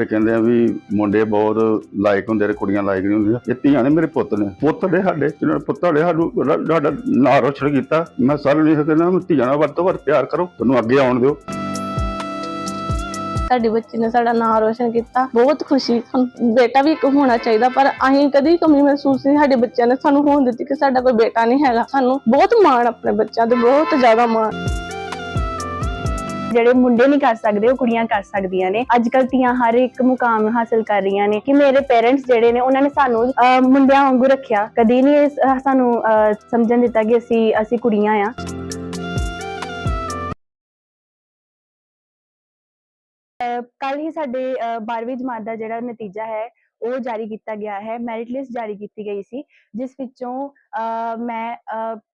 ਤੇ ਕਹਿੰਦੇ ਆ ਵੀ ਮੁੰਡੇ ਬਹੁਤ ਲਾਇਕ ਹੁੰਦੇ ਨੇ, ਕੁੜੀਆਂ ਲਾਇਕ ਨਹੀਂ ਹੁੰਦੀਆਂ। ਇਹ ਧੀਆਂ ਨੇ ਮੇਰੇ ਪੁੱਤ ਨੇ। ਪੁੱਤ ਨੇ ਸਾਡੇ, ਜਿਹਨਾਂ ਨੇ ਪੁੱਤਾਂ ਨੇ ਸਾਨੂੰ, ਸਾਡਾ ਨਾਂ ਰੋਸ਼ਨ ਕੀਤਾ। ਮੈਂ ਸਾਰਿਆਂ ਨੂੰ ਇਹ ਕਹਿੰਦਾ ਧੀਆਂ ਨਾਲ ਵੱਧ ਤੋਂ ਵੱਧ ਪਿਆਰ ਕਰੋ, ਤੁਹਾਨੂੰ ਅੱਗੇ ਆਉਣ ਦਿਓ। ਸਾਡੀ ਬੱਚੀ ਨੇ ਸਾਡਾ ਨਾਮ ਰੋਸ਼ਨ ਕੀਤਾ। ਬਹੁਤ ਖੁਸ਼ੀ ਬੇਟਾ ਵੀ ਇੱਕ ਹੋਣਾ ਚਾਹੀਦਾ, ਪਰ ਅਸੀਂ ਕਦੀ ਕਮੀ ਮਹਿਸੂਸ ਨਹੀਂ, ਸਾਡੇ ਬੱਚਿਆਂ ਨੇ ਸਾਨੂੰ ਹੋਣ ਦਿੱਤੀ ਕਿ ਸਾਡਾ ਕੋਈ ਬੇਟਾ ਨਹੀਂ ਹੈਗਾ। ਸਾਨੂੰ ਬਹੁਤ ਮਾਣ, ਆਪਣੇ ਬੱਚਿਆਂ ਤੇ ਬਹੁਤ ਜ਼ਿਆਦਾ ਮਾਣ। ਜਿਹੜੇ ਮੁੰਡੇ ਨਹੀਂ ਕਰ ਸਕਦੇ ਉਹ ਕੁੜੀਆਂ ਕਰ ਸਕਦੀਆਂ ਨੇ। ਅੱਜ ਕੱਲ੍ਹ ਧੀਆਂ ਹਰ ਇੱਕ ਮੁਕਾਮ ਹਾਸਲ ਕਰ ਰਹੀਆਂ ਨੇ ਕਿ ਮੇਰੇ ਪੇਰੈਂਟਸ ਜਿਹੜੇ ਨੇ ਉਹਨਾਂ ਨੇ ਸਾਨੂੰ ਮੁੰਡਿਆਂ ਵਾਂਗੂ ਰੱਖਿਆ। ਕਦੀ ਨਹੀਂ ਸਾਨੂੰ ਅਹ, ਸਮਝਣ ਦਿੱਤਾ ਕਿ ਅਸੀਂ ਅਸੀਂ ਕੁੜੀਆਂ ਆ। ਕੱਲ ਹੀ ਸਾਡੇ 12ਵੀਂ ਜਮਾਤ ਦਾ ਜਿਹੜਾ ਨਤੀਜਾ ਹੈ ਉਹ ਜਾਰੀ ਕੀਤਾ ਗਿਆ ਹੈ ਮੈਰਿਟ ਲਿਸਟ ਜਾਰੀ ਕੀਤੀ ਗਈ ਸੀ, ਜਿਸ ਵਿੱਚੋਂ ਮੈਂ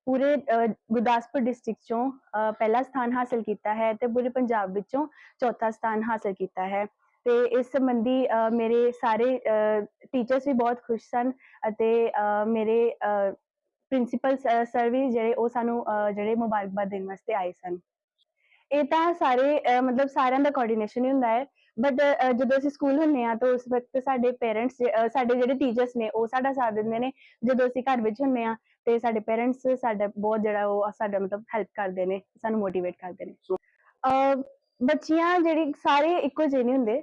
ਪੂਰੇ ਗੁਰਦਾਸਪੁਰ ਡਿਸਟ੍ਰਿਕਟ ਚੋਂ ਪਹਿਲਾ ਸਥਾਨ ਹਾਸਲ ਕੀਤਾ ਹੈ ਤੇ ਪੂਰੇ ਪੰਜਾਬ ਵਿੱਚੋਂ ਚੌਥਾ ਸਥਾਨ ਹਾਸਲ ਕੀਤਾ ਹੈ। ਤੇ ਇਸ ਸੰਬੰਧੀ ਮੇਰੇ ਸਾਰੇ ਟੀਚਰਸ ਵੀ ਬਹੁਤ ਖੁਸ਼ ਸਨ ਅਤੇ ਮੇਰੇ ਪ੍ਰਿੰਸੀਪਲ ਸਰ ਵੀ ਜਿਹੜੇ ਉਹ ਸਾਨੂੰ ਜਿਹੜੇ ਮੁਬਾਰਕਬਾਦ ਦੇਣ ਵਾਸਤੇ ਆਏ ਸਨ। ਇਹ ਤਾਂ ਸਾਰੇ ਮਤਲਬ ਸਾਰਿਆਂ ਦਾ ਕੋਆਰਡੀਨੇਸ਼ਨ ਹੀ ਹੁੰਦਾ ਹੈ। ਬਟ ਜਦੋਂ ਅਸੀਂ ਸਕੂਲ ਹੁੰਨੇ ਆ ਤਾਂ ਉਸ ਵਕਤ ਸਾਡੇ ਪੇਰੈਂਟਸ ਸਾਡੇ ਜਿਹੜੇ ਟੀਚਰਸ ਨੇ ਉਹ ਸਾਡਾ ਸਾਥ ਦਿੰਦੇ ਨੇ। ਜਦੋਂ ਅਸੀਂ ਘਰ ਵਿੱਚ ਹੁੰਨੇ ਆ ਤੇ ਸਾਡੇ ਪੇਰੈਂਟਸ ਸਾਡਾ ਬਹੁਤ ਜਿਹੜਾ ਉਹ ਸਾਡਾ ਮਤਲਬ ਹੈਲਪ ਕਰਦੇ ਨੇ ਸਾਨੂੰ ਮੋਟੀਵੇਟ ਕਰਦੇ ਨੇ। ਅਹ ਬੱਚੀਆਂ ਜਿਹੜੀ ਸਾਰੇ ਇੱਕੋ ਜਿਹੇ ਨਹੀਂ ਹੁੰਦੇ।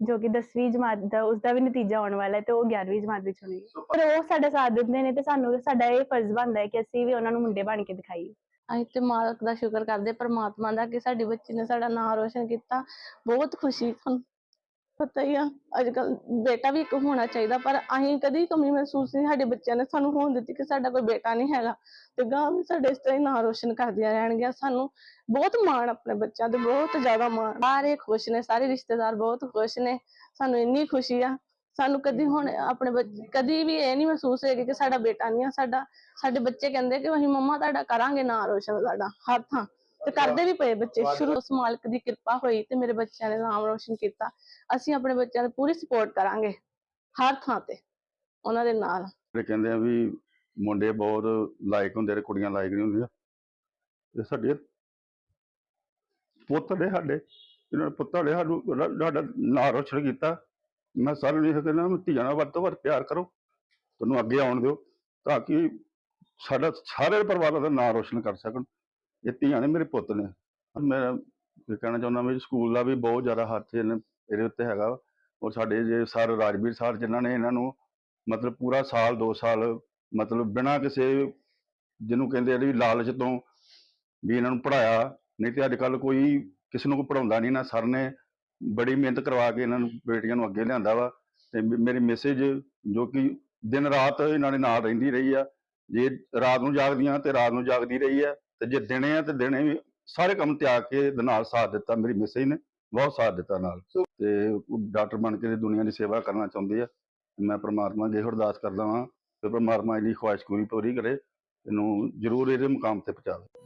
ਜੋ ਕਿ 10ਵੀਂ ਜਮਾਤ ਦਾ ਉਸਦਾ ਵੀ ਨਤੀਜਾ ਆਉਣ ਵਾਲਾ ਹੈ ਤੇ ਉਹ 11ਵੀਂ ਜਮਾਤ ਵਿੱਚ ਹੋਣੀ ਹੈ। ਪਰ ਉਹ ਸਾਡਾ ਸਾਥ ਦਿੰਦੇ ਨੇ ਤੇ ਸਾਨੂੰ ਸਾਡਾ ਇਹ ਫਰਜ਼ ਬਣਦਾ ਹੈ ਕਿ ਅਸੀਂ ਵੀ ਉਹਨਾਂ ਨੂੰ ਮੁੰਡੇ ਬਣ ਕੇ ਦਿਖਾਈਏ। ਅਸੀਂ ਤੇ ਮਾਲਕ ਦਾ ਸ਼ੁਕਰ ਕਰਦੇ ਪਰਮਾਤਮਾ ਦਾ ਕਿ ਸਾਡੀ ਬੱਚੀ ਨੇ ਸਾਡਾ ਨਾਮ ਰੋਸ਼ਨ ਕੀਤਾ। ਬਹੁਤ ਖੁਸ਼ੀ। ਸਾਨੂੰ ਪਤਾ ਹੀ ਆ ਅੱਜ ਕੱਲ ਬੇਟਾ ਵੀ ਇੱਕ ਹੋਣਾ ਚਾਹੀਦਾ, ਪਰ ਅਸੀਂ ਕਦੀ ਕਮੀ ਮਹਿਸੂਸ ਨਹੀਂ, ਸਾਡੇ ਬੱਚਿਆਂ ਨੇ ਸਾਨੂੰ ਹੋਣ ਦਿੱਤੀ ਕਿ ਸਾਡਾ ਕੋਈ ਬੇਟਾ ਨਹੀਂ ਹੈਗਾ। ਤੇ ਗਾਂ ਵੀ ਸਾਡੇ ਇਸ ਤਰ੍ਹਾਂ ਹੀ ਨਾਂ ਰੋਸ਼ਨ ਕਰਦੀਆਂ ਰਹਿਣਗੀਆਂ, ਸਾਨੂੰ ਬਹੁਤ ਮਾਣ ਆਪਣੇ ਬੱਚਿਆਂ ਤੇ, ਬਹੁਤ ਜ਼ਿਆਦਾ ਮਾਣ। ਸਾਰੇ ਖੁਸ਼ ਨੇ, ਸਾਰੇ ਰਿਸ਼ਤੇਦਾਰ ਬਹੁਤ ਖੁਸ਼ ਨੇ, ਸਾਨੂੰ ਇੰਨੀ ਖੁਸ਼ੀ ਆ। ਸਾਨੂੰ ਕਦੀ ਹੁਣ ਆਪਣੇ ਬੱਚ- ਕਦੀ ਵੀ ਇਹ ਨਹੀਂ ਮਹਿਸੂਸ ਹੋਏਗਾ ਕਿ ਸਾਡਾ ਬੇਟਾ ਨਹੀਂ ਆ, ਸਾਡਾ, ਸਾਡੇ ਬੱਚੇ ਕਹਿੰਦੇ ਕਿ ਅਸੀਂ ਮੰਮਾ ਤੁਹਾਡਾ ਕਰਾਂਗੇ ਨਾਂ ਰੋਸ਼ਨ ਸਾਡਾ, ਹਰ ਥਾਂ। ਤੇ ਕਰਦੇ ਵੀ ਪਏ ਬੱਚੇ। ਸ਼ੁਰੂ ਉਸ ਮਾਲਕ ਦੀ ਕਿਰਪਾ ਹੋਈ ਤੇ ਮੇਰੇ ਬੱਚਿਆਂ ਨੇ ਨਾਮ ਰੋਸ਼ਨ ਕੀਤਾ। ਅਸੀਂ ਆਪਣੇ ਬੱਚਿਆਂ ਦੀ ਪੂਰੀ ਸਪੋਰਟ ਕਰਾਂਗੇ ਹਰ ਥਾਂ ਤੇ ਉਹਨਾਂ ਦੇ ਨਾਲ। ਤੇ ਕਹਿੰਦੇ ਆ ਵੀ ਮੁੰਡੇ ਬਹੁਤ ਲਾਇਕ ਹੁੰਦੇ ਨੇ ਕੁੜੀਆਂ ਲਾਇਕ ਨਹੀਂ ਹੁੰਦੀਆਂ। ਤੇ ਸਾਡੇ ਪੁੱਤ ਨੇ ਸਾਡੇ ਜਿਹਨਾਂ ਨੇ ਪੁੱਤਾਂ ਨੇ ਸਾਨੂੰ ਸਾਡਾ ਨਾਂ ਰੋਸ਼ਨ ਕੀਤਾ। ਮੈਂ ਸਾਰਿਆਂ ਨੂੰ ਇਹ ਕਹਿੰਦਾ ਵੀ ਧੀਆਂ ਨਾਲ ਵੱਧ ਤੋਂ ਵੱਧ ਪਿਆਰ ਕਰੋ ਤੁਹਾਨੂੰ ਅੱਗੇ ਆਉਣ ਦਿਓ ਤਾਂ ਕਿ ਸਾਡਾ ਸਾਰੇ ਪਰਿਵਾਰ ਦਾ ਨਾਂ ਰੋਸ਼ਨ ਕਰ ਸਕਣ। ਇਹ ਧੀਆਂ ਨੇ ਮੇਰੇ ਪੁੱਤ ਨੇ। ਮੈਂ ਇਹ ਕਹਿਣਾ ਚਾਹੁੰਦਾ ਵੀ ਸਕੂਲ ਦਾ ਵੀ ਬਹੁਤ ਜ਼ਿਆਦਾ ਹੱਥ ਇਹਨੇ ਇਹਦੇ ਉੱਤੇ ਹੈਗਾ ਵਾ। ਔਰ ਸਾਡੇ ਜੇ ਸਰ ਰਾਜਵੀਰ ਸਰ ਜਿਨ੍ਹਾਂ ਨੇ ਇਹਨਾਂ ਨੂੰ ਮਤਲਬ ਪੂਰਾ ਸਾਲ 2 ਸਾਲ ਮਤਲਬ ਬਿਨਾਂ ਕਿਸੇ ਜਿਹਨੂੰ ਕਹਿੰਦੇ ਆ ਵੀ ਲਾਲਚ ਤੋਂ ਵੀ ਇਹਨਾਂ ਨੂੰ ਪੜਾਇਆ ਨਹੀਂ ਤੇ ਅੱਜ ਕੱਲ ਕੋਈ ਕਿਸੇ ਨੂੰ ਕੋਈ ਪੜਾਉਂਦਾ ਨਹੀਂ ਨਾ। ਸਰ ਨੇ ਬੜੀ ਮਿਹਨਤ ਕਰਵਾ ਕੇ ਇਹਨਾਂ ਨੂੰ ਬੇਟੀਆਂ ਨੂੰ ਅੱਗੇ ਲਿਆਂਦਾ ਵਾ। ਤੇ ਮੇਰੀ ਮੈਸੇਜ ਜੋ ਕਿ ਦਿਨ ਰਾਤ ਇਹਨਾਂ ਦੇ ਨਾਲ ਰਹਿੰਦੀ ਰਹੀ ਆ। ਜੇ ਰਾਤ ਨੂੰ ਜਾਗਦੀਆਂ ਤੇ ਰਾਤ ਨੂੰ ਜਾਗਦੀ ਰਹੀ ਆ। ਤੇ ਜੇ ਦੇਣੇ ਆ ਤੇ ਦੇਣੇ ਵੀ। ਸਾਰੇ ਕੰਮ ਤਿਆਗ ਕੇ ਨਾਲ ਸਾਥ ਦਿੱਤਾ, ਮੇਰੀ ਮੈਸੇਜ ਨੇ। ਬਹੁਤ ਸਾਥ ਦਿੱਤਾ ਨਾਲ। ਤੇ ਡਾਕਟਰ ਬਣ ਕੇ ਦੁਨੀਆ ਦੀ ਸੇਵਾ ਕਰਨਾ ਚਾਹੁੰਦੇ ਆ। ਮੈਂ ਪ੍ਰਮਾਤਮਾ ਅੱਗੇ ਅਰਦਾਸ ਕਰਦਾ ਹਾਂ ਤੇ ਪ੍ਰਮਾਤਮਾ ਇਹਦੀ ਖੁਆਇਸ਼ ਪੂਰੀ ਪੂਰੀ ਕਰੇ, ਇਹਨੂੰ ਜ਼ਰੂਰ ਇਹਦੇ ਮੁਕਾਮ ਤੇ ਪਹੁੰਚਾਵੇ।